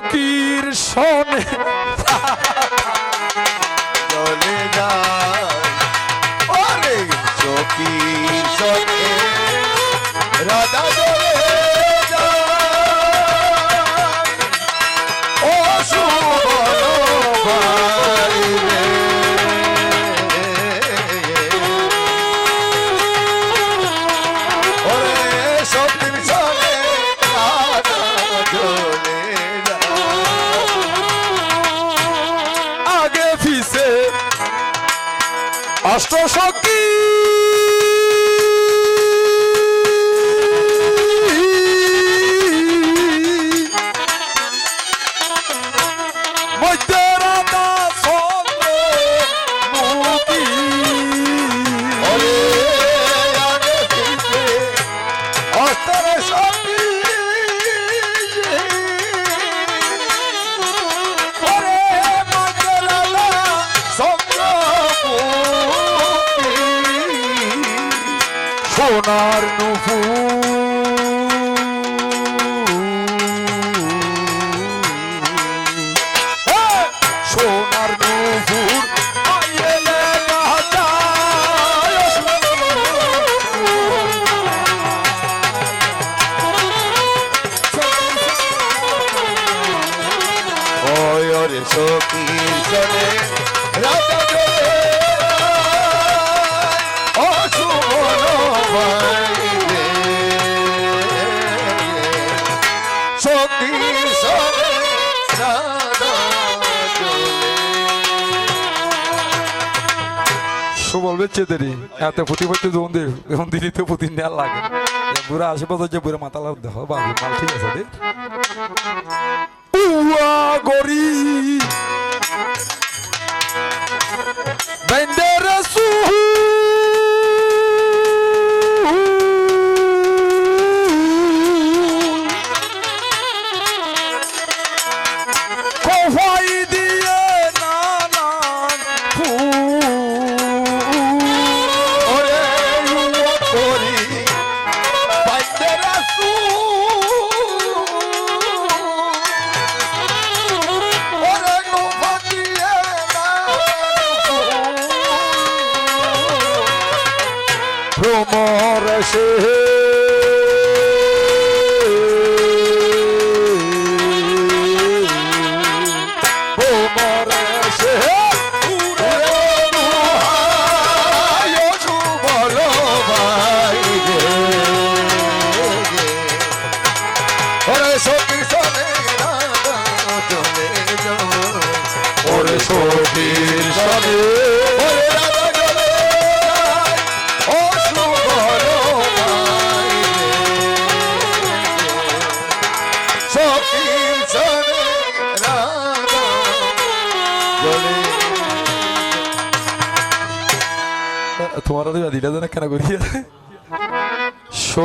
সকির সনে দেরি এত প্রতি বছর যখন দে এখন দিলি তো প্রতি নেওয়ার লাগে। বুড়া আশেপাশে যে বুড়া মাতাল দেখো বাবু, মাল ঠিক আছে রে? উয়া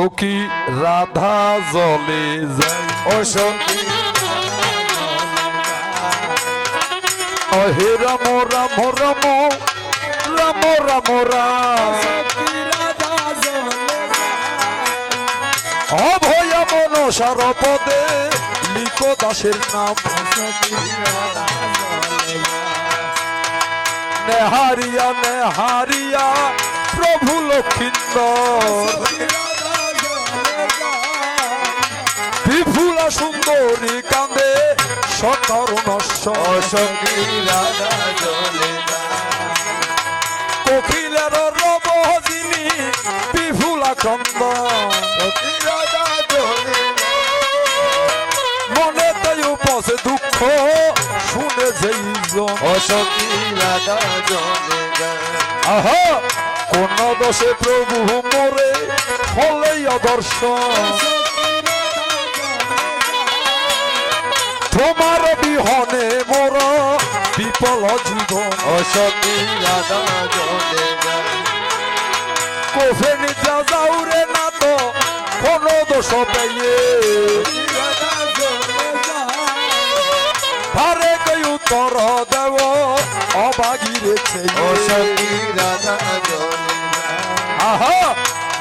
সখী রাধা জলে যায় ও সখী রাম রাম রাম রাম রাম রাম। অভয় মনসার পদে লিখ দাসের নাম। নেহারিয়া নেহারিয়া, প্রভু লক্ষিন্দর বিপুলা সুন্দরী কান্দে সতর নশ্বর অসঙ্গী রাধা চলে কোকিলের চন্দ রাধা তাই উপসে দুঃখ, শুনে যেই রাধা আহা, কোন দোষে প্রভু মোরে হলেই অদর্শন তোমার বিহনে মোর বিপল জীবন। অসঙ্গী রাধা কোফে নিদ্রা যাউরে না তো কোন দোষ পেয়ে। ধারে কই উত্তর দেব অবাগিরেছে রাধা আহা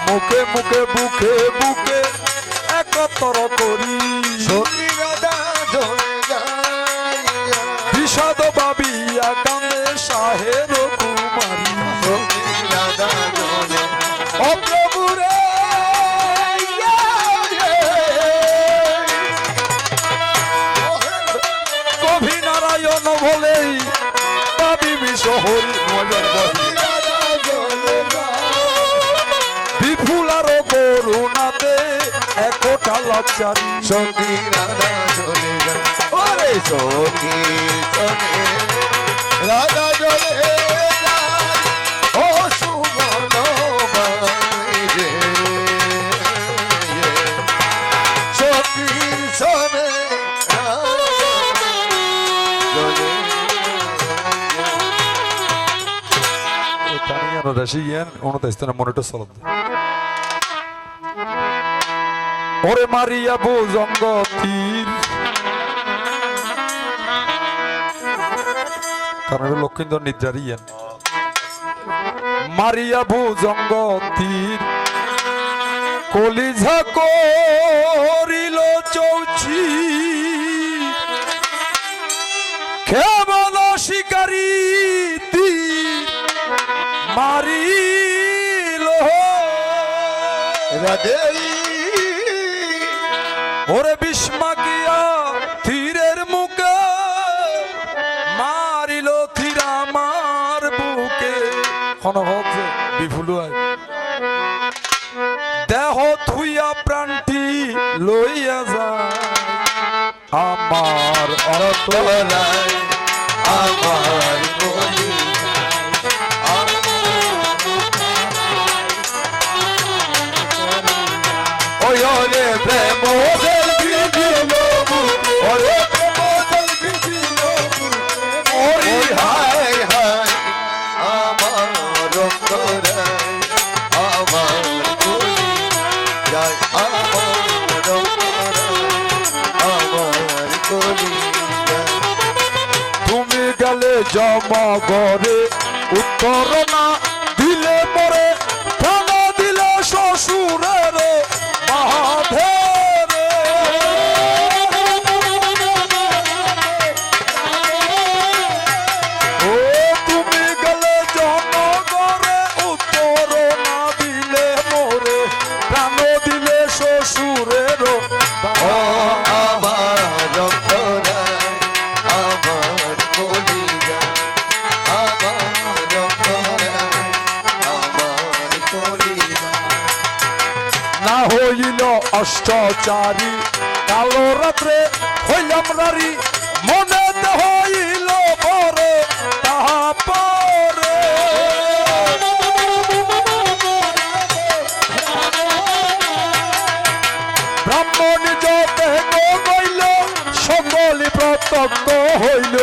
মুখে মুখে বুকে বুকে একতর করি। বাবিয়া কান্দে কুমারী ও প্রভু রে। কভি নারায়ণ বলেই পাবি বিশহরি নজর বহি রাধা জনে বিপুল আর করুণাতে একটা লাচারি সখী রাধা জনে ওরে সখী জনে yiyen onu da istene monitör saladı. ওরে মারিয়া ভুজঙ্গ তীর কারণ এটা লক্ষিন্দর নিদ্রার ইয়েন মারিয়া ভুজঙ্গ তীর কলিঝা করিল চৌছি কেমন শিকারী তীর মারিল রাধে ওরে বিস্মাকিয়া খন হচ্ছে বিফুল দেহ থুইয়া প্রাণটি লইয়া যায়। আমার অরত আমার ওই প্রেম জমগরে উত্তর না অষ্টচারী কালো রাত্রে হইলাম নারী মনে হইল পরে ব্রাহ্মণ যতে গইল সকলে প্রত্যক্ষ হইল।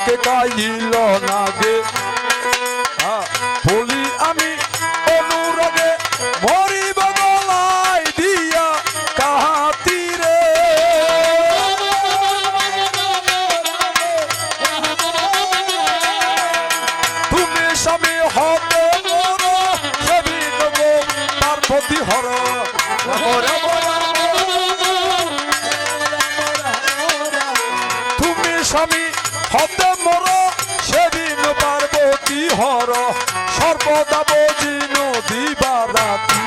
তোমাকে কাইল নাগে হ্যাঁ, সর্বদা বজি নদী বারাতি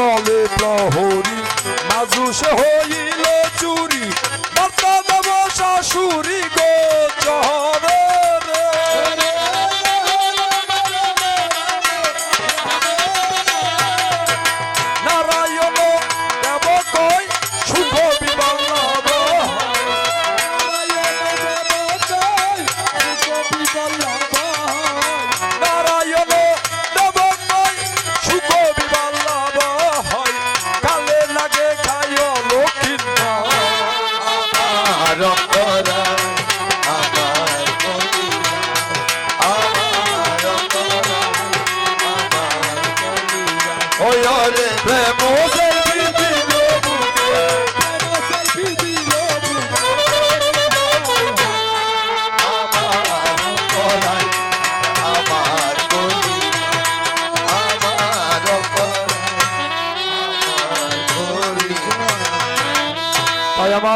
চলে প্রহরি মাঝুষ হইল চুরি বর্তমান শাশুড়ি গো।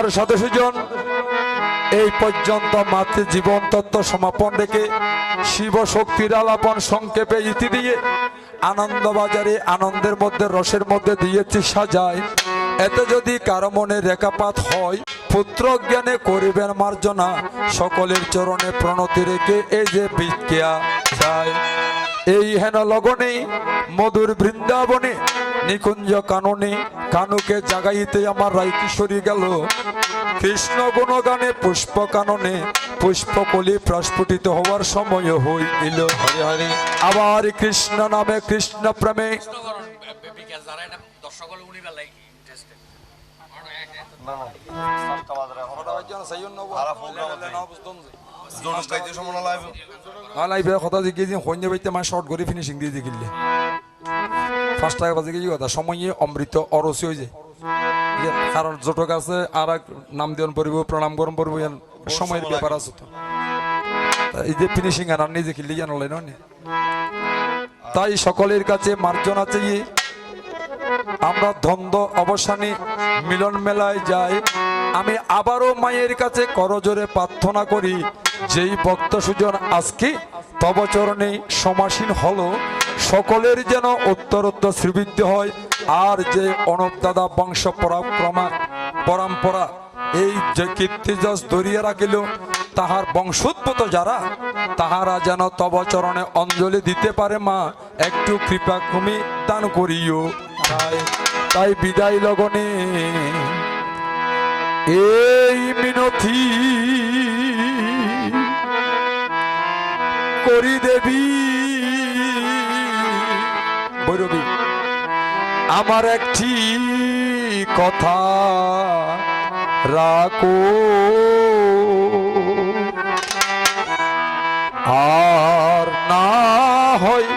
আমার সদস্যজন এই পর্যন্ত মাতৃ জীবন তত্ত্ব সমাপন রেখে শিব শক্তির আলাপন সংক্ষেপে ইতি দিয়ে আনন্দবাজারে আনন্দের মধ্যে, রসের মধ্যে দিয়েছি সাজায় এতে যদি কারও মনে রেখাপাত হয়, পুত্র জ্ঞানে করিবেন মার্জনা। সকলের চরণে প্রণতি রেখে এই যে বিজ্ঞা যায় এই হেন লগনে মধুর বৃন্দাবনে নিকুঞ্জ কাননে কানুকে জাগাইতে আমার রায় কিশোরী গেল। কৃষ্ণ গুণগানে পুষ্প কাননে পুষ্পকলি প্রস্ফুটিত হওয়ার সময় হইল হরি হরি। আবার কৃষ্ণ নামে কৃষ্ণ প্রেমে। কথা জিজ্ঞেস সৈন্য বাইতে মানে শর্ট করে ফিনিশিং দিয়ে দেখিলে ফার্স্ট টাকা বাজে কি কথা? সময়ে অমৃত অরসি হয়ে যায় কারণ জটক আছে আর এক নাম দিয়ন পড়ব প্রণাম গরম পড়ব সময়ের ব্যাপার আছে তো। এই যে ফিনিশিং আর নিজে খেললে জানো লাই নয় তাই সকলের কাছে মার্জনা চাইয়ে আমরা দ্বন্দ্ব অবসানে মিলন মেলায় যাই। আমি আবারও মায়ের কাছে করজোরে প্রার্থনা করি যেই ভক্ত সুজন আজকে তবচরণে সমাসীন হলো সকলের যেন উত্তরোত্তর শ্রীবৃদ্ধি হয়। আর যে অনব দাদা বংশ পরাক্রমা পরম্পরা, এই যে কীর্তিযশ ধরিয়ে রাখিল, তাহার বংশোদ্ভূত যারা, তাহারা যেন তব চরণে অঞ্জলি দিতে পারে মা, একটু কৃপা তুমি দান করিও। তাই তাই বিদায় লগনে, এই মিনতি করি দেবী। বৈরবী আমার একটি কথা রাখো। আর না হয়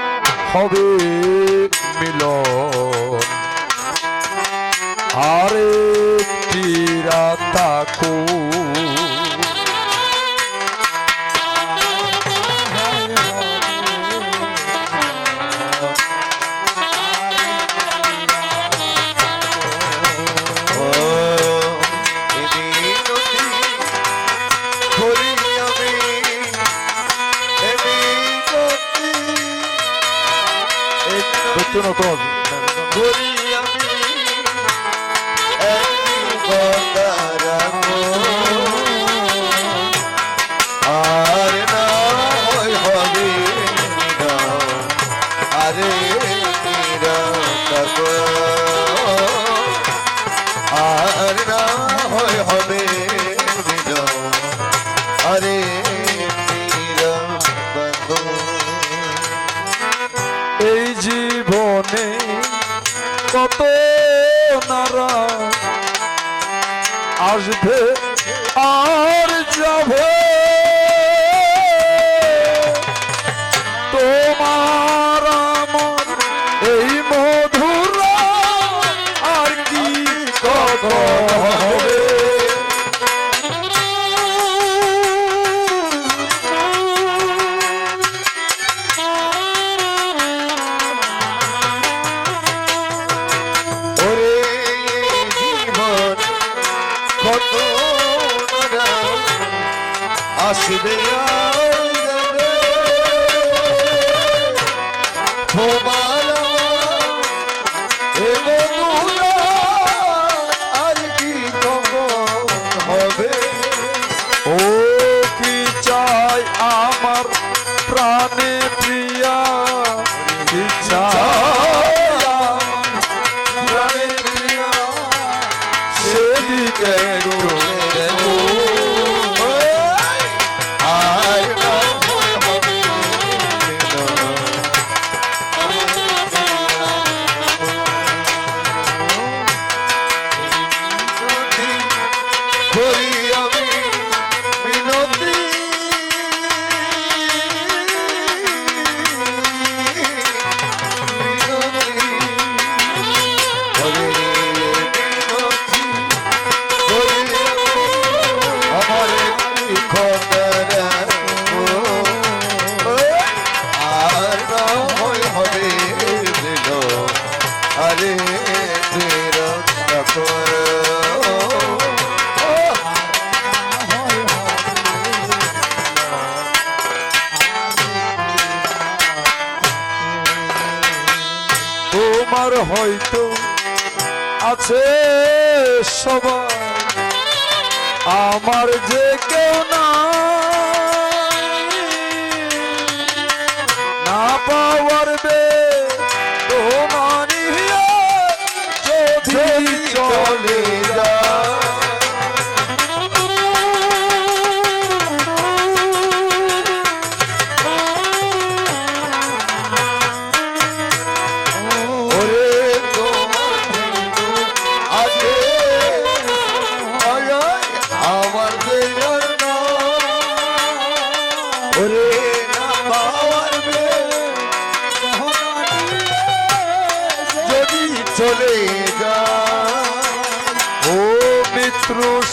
হবে মিলন। আরে টিরা তাকো тоже. হয়তো আছে সবাই আমার যে কেউ না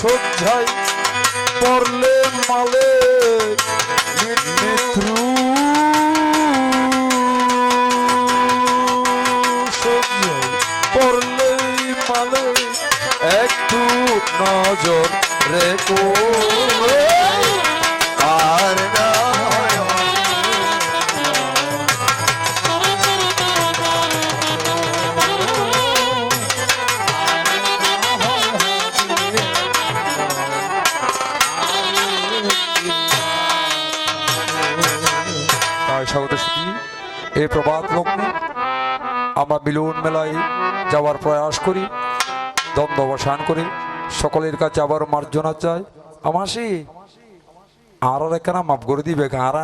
সজ্জায় পড়লে মালে মিত্রু সজ্জায় পড়লে মালে একটু নজর আমরা মিলন মেলায় যাওয়ার প্রয়াস করি দ্বন্দ্ব অবসান করি। সকলের কাছে আবার মার্জনা চাই। আমাসি আর এখানে মাপ করে দিবে আর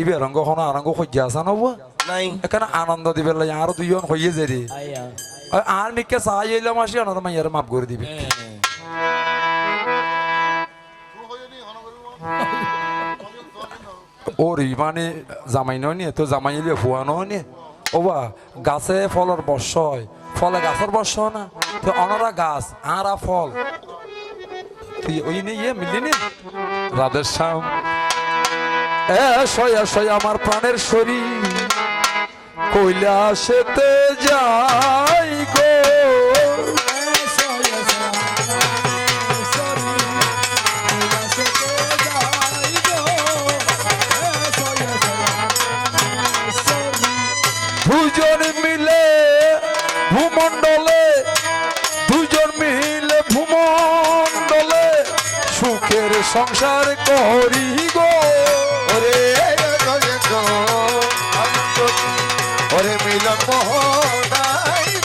ইবে রঙ্গ হন আরঙ্গ সহ্য আছে নব এখানে আনন্দ দিবে আর দুইজন হইয়ে যে আর মিকে চাই এলাম আসি আনন্দ মাইয়ার মাপ করে দিবে। ওর মানে জামাই নয় নিয়ে তো জামাই এলে হুয়া নয় নিয়ে ও বা গাছে ফলের বর্ষ হয়। ফলে গাছের বর্ষ হয় না? তো অনারা গাছ আরা ফল। তুই ওই নিয়ে মিলিনি মিললি নি? রাধের শ্যাম। এসয় এসয় আমার প্রাণের শরীর। কৈলাসেতে যাই গো। সুখের সংসার করি গো। ওরে ওরে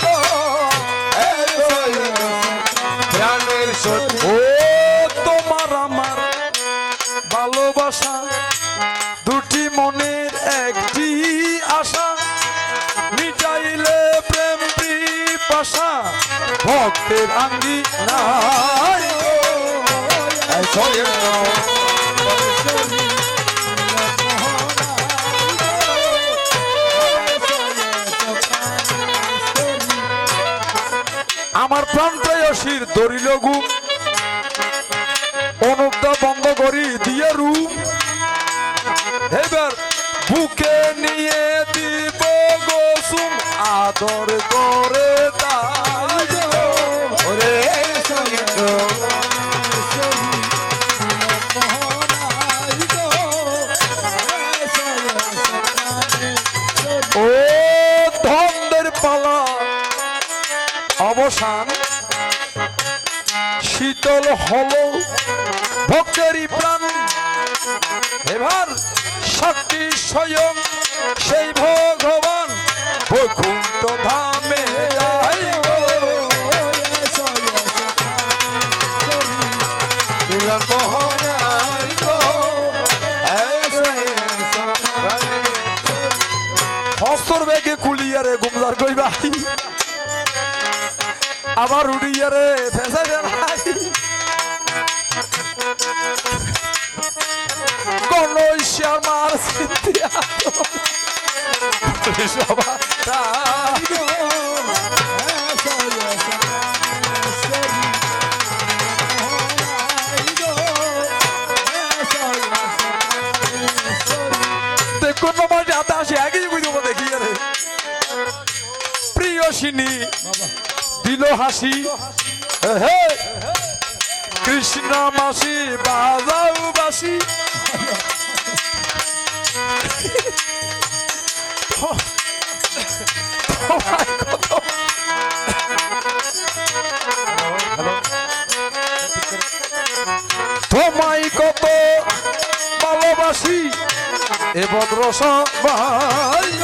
গো। প্রাণের ও তোমার আমার ভালোবাসা, দুটি মনের একটি আশা, মিটাইলে প্রেম পিপাসা, ভক্তের আঙ্গি নাই আমার প্রান্তায়সীর দরিল গুম অনুপদা বন্ধ করি দিয়ে রূপ এবার বুকে নিয়ে দিব গোসুম, আদর করে তাই অবসান শীতল হল ভক্তেরই প্রাণ। এবার শক্তি স্বয়ং সেই ভগবান বৈকুণ্ঠ ধামে। আবার উড়িয়ারে ফেসা দেলাই কোন ঈশ্বর মার সিদ্ধিয়া সবা দেখুন আমার যাতে আসে দেখি রে প্রিয়সিনী। দিল হাসি। হে কৃষ্ণ মাসি বাজাও বাসি। তোমায় কত ভালোবাসি। এ ভদ্র সবাই